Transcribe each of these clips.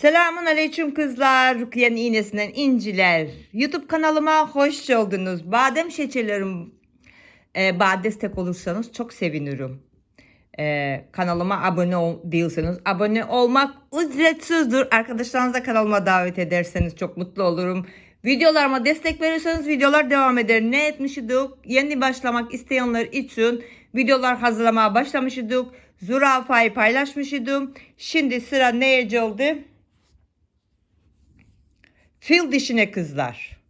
Selamun aleyküm kızlar. Rukiye'nin iğnesinden inciler. YouTube kanalıma hoş geldiniz. Badem şekerlerim e, bana destek olursanız çok sevinirim. E, kanalıma abone ol, değilseniz abone olmak ücretsizdir. Arkadaşlarınızla kanalıma davet ederseniz çok mutlu olurum. Videolarıma destek verirseniz videolar devam eder. Ne etmiştik? Yeni başlamak isteyenler için videolar hazırlamaya başlamıştık. Zürafayı paylaşmıştım. Şimdi sıra neye geldi? Fil dişine kızlar.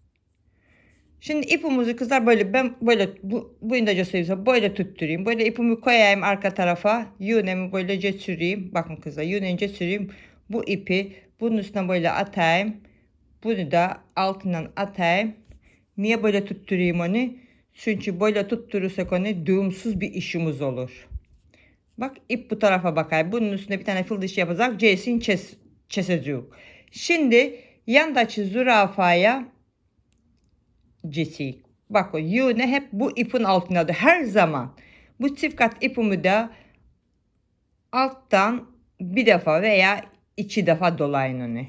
Şimdi ipimizi kızlar böyle ben böyle bu, bu indaca seviyorsam böyle tutturayım. Böyle ipimi koyayım arka tarafa. Yünemi böyle geçireyim. Bakın kızlar yünemi geçireyim. Bu ipi bunun üstüne böyle atayım. Bunu da altından atayım. Niye böyle tutturayım onu? Çünkü böyle tutturursak onu düğümsüz bir işimiz olur. Bak ip bu tarafa bakayım. Bunun üstüne bir tane fil dişi yapacak. C'sini kes, keseceğiz. Şimdi yandaki zürafaya cesik. Bak o yine hep bu ipin altındadır. Her zaman. Bu çift kat ipimi de alttan bir defa veya iki defa dolayın onu.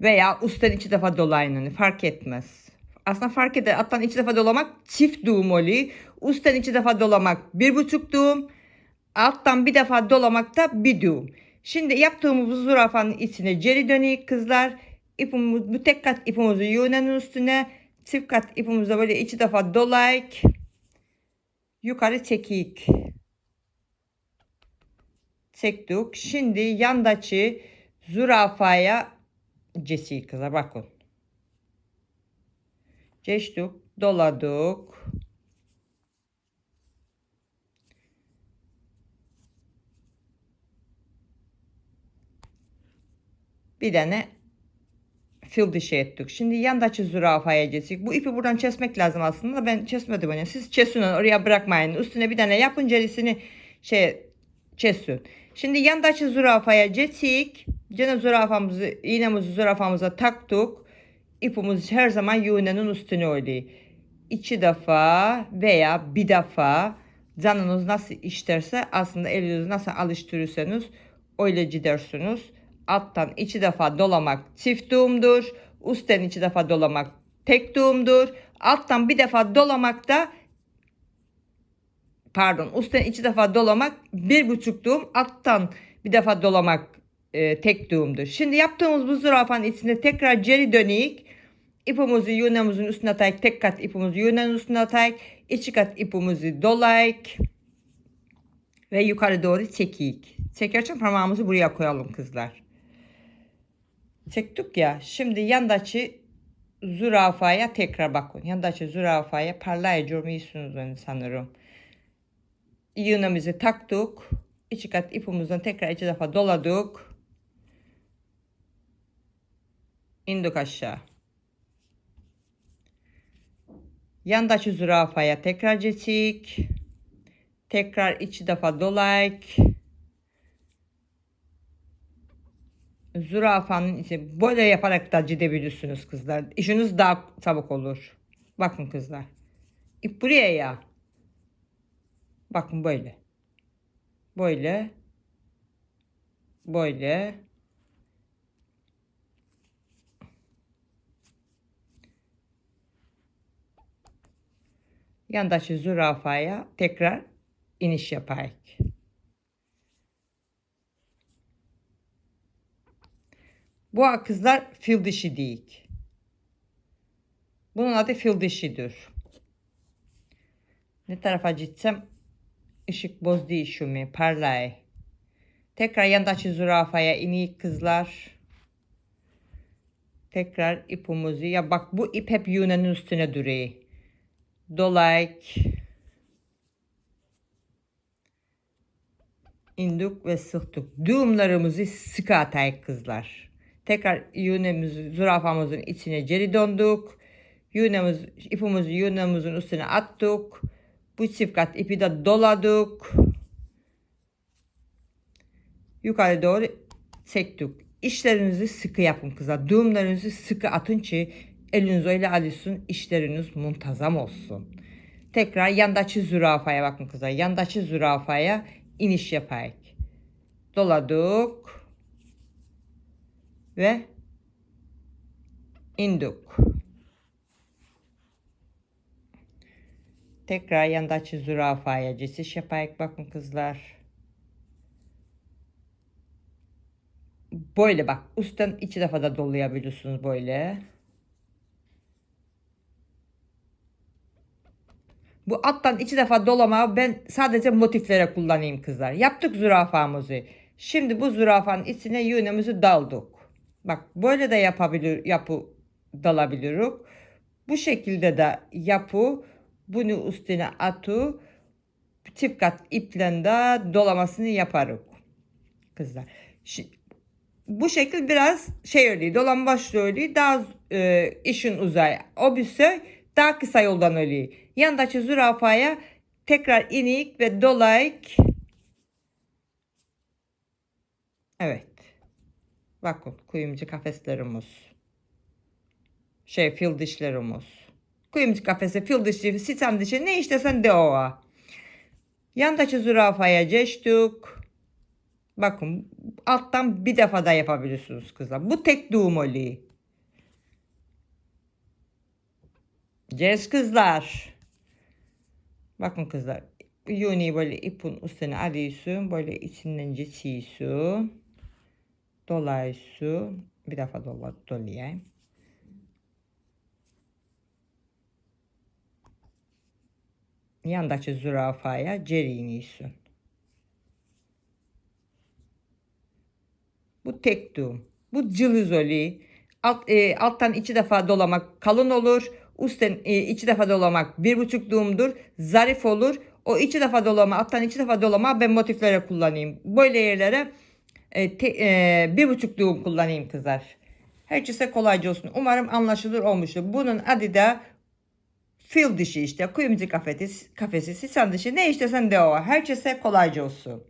Veya üstten iki defa dolayın onu. Fark etmez. Aslında fark eder. Alttan iki defa dolamak çift düğüm oluyor. Üstten iki defa dolamak bir buçuk düğüm. Alttan bir defa dolamak da bir düğüm. Şimdi yaptığımız zürafanın içine geri dönüyoruz kızlar. İpimiz, bu tek kat ipimizi yığının üstüne çift kat ipimizi böyle iki defa dolayık yukarı çekik. Çektik. Şimdi yandaki zürafaya cesik kızlar bakın. Geçtik, doladık. Bir tane fil dişi ettik. Şimdi yandaki zürafaya geçtik. Bu ipi buradan kesmek lazım aslında. Ben kesmedim onu. Siz kesin onu oraya bırakmayın. Üstüne bir tane yapın cerisini şey kesin. Şimdi yandaki zürafaya geçtik. Gene zürafamızı, iğnemizi zürafamıza taktık. İpimiz her zaman yuğnenin üstüne oluyor. İki defa veya bir defa canınız nasıl isterse aslında elinizi nasıl alıştırırsanız öyle gidersiniz alttan iki defa dolamak çift düğümdür. Üstten iki defa dolamak tek düğümdür. Alttan bir defa dolamak da pardon üstten iki defa dolamak bir buçuk düğüm. Alttan bir defa dolamak e, tek düğümdür. Şimdi yaptığımız bu zürafanın içinde tekrar geri döneyik. İpimizi yünemizin üstüne atayık. Tek kat ipimizi yünün üstüne atayık. İki kat ipimizi dolayık. Ve yukarı doğru çekiyik. Çekerken parmağımızı buraya koyalım kızlar. Çektik ya. Şimdi yandaki zürafaya tekrar bakın. Yandaki zürafaya mıyısınız onu sanırım. Yığınımızı taktık. İki kat ipimizden tekrar iki defa doladık. İndik aşağı. Yandaki zürafaya tekrar geçtik. Tekrar iki defa dolayık. Zürafanın içi böyle yaparak da gidebilirsiniz kızlar. İşiniz daha çabuk olur. Bakın kızlar. İp buraya ya. Bakın böyle. Böyle. Böyle. Yandaki zürafaya tekrar iniş yapayım. Bu kızlar fil dişi değil. Bunun adı fil dişidir. Ne tarafa gitsem ışık bozdu işimi, parlay. Tekrar yandaki zürafaya inik kızlar. Tekrar ipimizi, ya bak bu ip hep yunenin üstüne duruyor. Dolayk. indik ve sıktık. Düğümlerimizi sıkı atayık kızlar. Tekrar yünemizi zürafamızın içine geri döndük. Yünemiz, ipimizi yünemizin üstüne attık. Bu çift kat ipi de doladık. Yukarı doğru çektik. İşlerinizi sıkı yapın kızlar. Düğümlerinizi sıkı atın ki eliniz öyle alışsın. işleriniz muntazam olsun. Tekrar yandaki zürafaya bakın kızlar. Yandaki zürafaya iniş yapayım. Doladık. Ve induk. Tekrar yandaçı zürafaya cesiş yapayım bakın kızlar. Böyle bak üstten iki defa da dolayabiliyorsunuz böyle. Bu alttan iki defa dolama ben sadece motiflere kullanayım kızlar. Yaptık zürafamızı. Şimdi bu zürafanın içine yünümüzü daldık. Bak böyle de yapabilir, yapı dalabiliriz. Bu şekilde de yapı bunu üstüne atı çift kat iple dolamasını yaparız. Kızlar. Şi- bu şekil biraz şey oluyor. Dolan başlı oluyor. Daha e, işin uzay. O şey daha kısa yoldan oluyor. Yandaki zürafaya tekrar inik ve dolayık. Evet. Bakın kuyumcu kafeslerimiz. Şey fil dişlerimiz. Kuyumcu kafesi, fil dişi, sitem dişi ne istesen de o. Yandaki zürafaya geçtik. Bakın alttan bir defa da yapabilirsiniz kızlar. Bu tek doğum oluyor. Yes kızlar. Bakın kızlar. Yuni böyle ipin üstüne alıyorsun. Böyle içinden geçiyorsun. Dolayıyorsun. Bir defa dola, dolayayım. Yandaki zürafaya ceriniyorsun. Bu tek düğüm. Bu cılız oluyor. Alt, e, alttan iki defa dolamak kalın olur. Üstten e, iki defa dolamak bir buçuk düğümdür. Zarif olur. O iki defa dolama, alttan iki defa dolama ben motiflere kullanayım. Böyle yerlere e, te- e, bir buçuk düğüm kullanayım kızlar. Herkese kolayca olsun. Umarım anlaşılır olmuştur. Bunun adı da fil dişi işte. Kuyumcu kafesi, kafesi, sisan dişi ne istesen de o. Herkese kolayca olsun.